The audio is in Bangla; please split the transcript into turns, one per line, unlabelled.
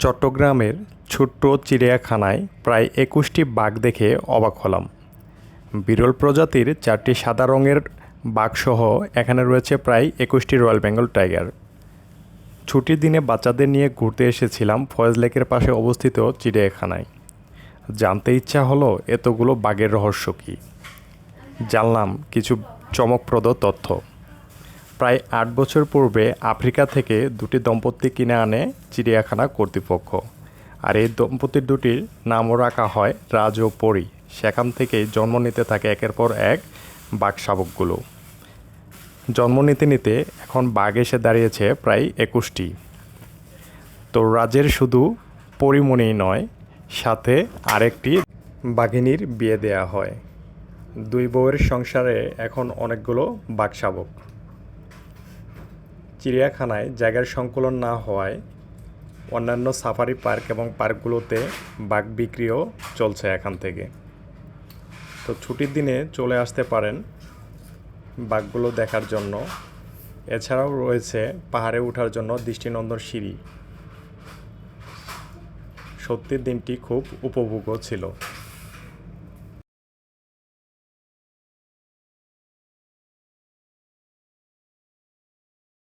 চট্টগ্রামের ছোট্ট চিড়িয়াখানায় প্রায় একুশটি বাঘ দেখে অবাক হলাম। বিরল প্রজাতির চারটি সাদা রঙের বাঘসহ এখানে রয়েছে প্রায় একুশটি রয়্যাল বেঙ্গল টাইগার। ছুটির দিনে বাচ্চাদের নিয়ে ঘুরতে এসেছিলাম ফয়েজ লেকের পাশে অবস্থিত চিড়িয়াখানায়। জানতে ইচ্ছা হলো, এতগুলো বাঘের রহস্য কী? জানলাম কিছু চমকপ্রদ তথ্য। প্রায় আট বছর পূর্বে আফ্রিকা থেকে দুটি দম্পতি কিনে আনে চিড়িয়াখানা কর্তৃপক্ষ। আর এই দম্পতির দুটির নামও রাখা হয় রাজ ও পরী সেখান থেকেই জন্ম নিতে থাকে একের পর এক বাঘ শাবকগুলো। জন্ম নিতে নিতে এখন বাঘ এসে দাঁড়িয়েছে প্রায় একুশটি। তো রাজের শুধু পরিমণিই নয়, সাথে আরেকটি বাঘিনীর বিয়ে দেয়া হয়। দুই বউয়ের সংসারে এখন অনেকগুলো বাঘ শাবক। চিড়িয়াখানায় জায়গার সংকুলন না হওয়ায় অন্যান্য সাফারি পার্ক এবং পার্কগুলোতে বাঘ বিক্রিও চলছে এখান থেকে। তো ছুটির দিনে চলে আসতে পারেন বাঘগুলো দেখার জন্য। এছাড়াও রয়েছে পাহাড়ে ওঠার জন্য দৃষ্টিনন্দন সিঁড়ি। সত্যি দিনটি খুব উপভোগ্য ছিল।